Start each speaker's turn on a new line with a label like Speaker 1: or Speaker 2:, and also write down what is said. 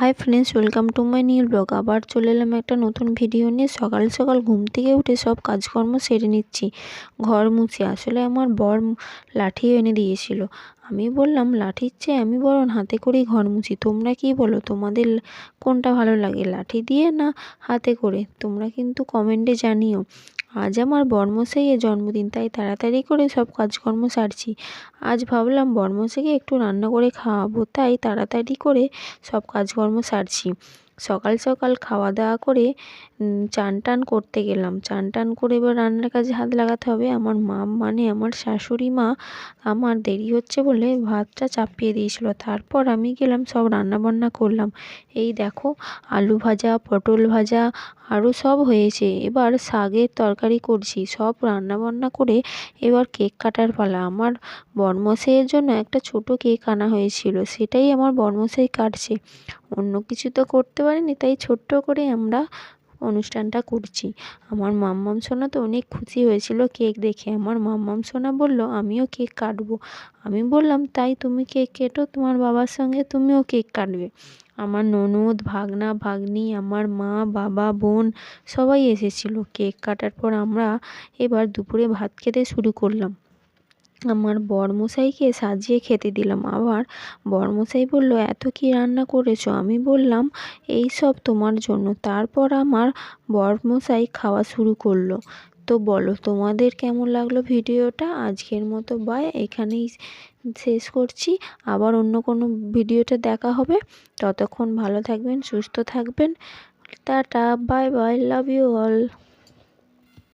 Speaker 1: Hi friends welcome to my new blog আবার চলে এলাম একটা নতুন ভিডিও নিয়ে। সকাল সকাল ঘুম থেকে উঠে সব কাজকর্ম সেরে নিচ্ছি। ঘর মুছে। আসলে আমার বর লাঠি এনে দিয়েছিল। আমি বললাম, লাঠির চেয়ে আমি বরং হাতে করেই ঘর মুছি। তোমরা কি বলো, তোমাদের কোনটা ভালো লাগে, লাঠি দিয়ে না হাতে করে? তোমরা কিন্তু কমেন্টে জানিও। আজ আমার বর্মশাইয়ের জন্মদিন, তাই তাড়াতাড়ি করে সব কাজকর্ম সারছি। আজ ভাবলাম বর্মশাইকে একটু রান্না করে খাওয়াবো, তাই তাড়াতাড়ি করে সব কাজকর্ম সারছি। সকাল সকাল খাওয়া দাওয়া করে চান টান করতে গেলাম। চান টান করে এবার রান্নার কাজে হাত লাগাতে হবে। আমার মা মানে আমার শাশুড়ি মা আমার দেরি হচ্ছে বলে ভাতটা চাপিয়ে দিয়েছিলো। তারপর আমি গেলাম, সব রান্না বান্না করলাম। এই দেখো, আলু ভাজা, পটল ভাজা আরও সব হয়েছে। এবার শাকের তরকারি করছি। সব রান্না বান্না করে এবার কেক কাটার পালা। আমার বরমশাইয়ের জন্য একটা ছোট কেক আনা হয়েছিল। সেটাই আমার বরমশাই কাটছে। অন্য কিছু তো করতে পারিনি, তাই ছোট্ট করে আমরা অনুষ্ঠানটা করছি। আমার মাম্মাম সোনা তো অনেক খুশি হয়েছিল কেক দেখে। আমার মাম্মাম সোনা বলল, আমিও কেক কাটবো। আমি বললাম, তাই তুমি কেক কেটো, তোমার বাবার সঙ্গে তুমিও কেক কাটবে। আমার ননদ, ভাগনা, ভাগ্নি, আমার মা, বাবা, বোন সবাই এসেছিল। কেক কাটার পর আমরা এবার দুপুরে ভাত খেতে শুরু করলাম। আমার বরমশাইকে সাজিয়ে খেতে দিলাম। আবার বরমশাই বলল, এত কী রান্না করেছ? আমি বললাম, এই সব তোমার জন্য। তারপর আমার বরমশাই খাওয়া শুরু করল। তো বলো, তোমাদের কেমন লাগল ভিডিওটা? আজকের মতো বাই, এখানেই শেষ করছি। আবার অন্য কোনো ভিডিওতে দেখা হবে। ততক্ষণ ভালো থাকবেন, সুস্থ থাকবেন। Tata, bye bye, love you all.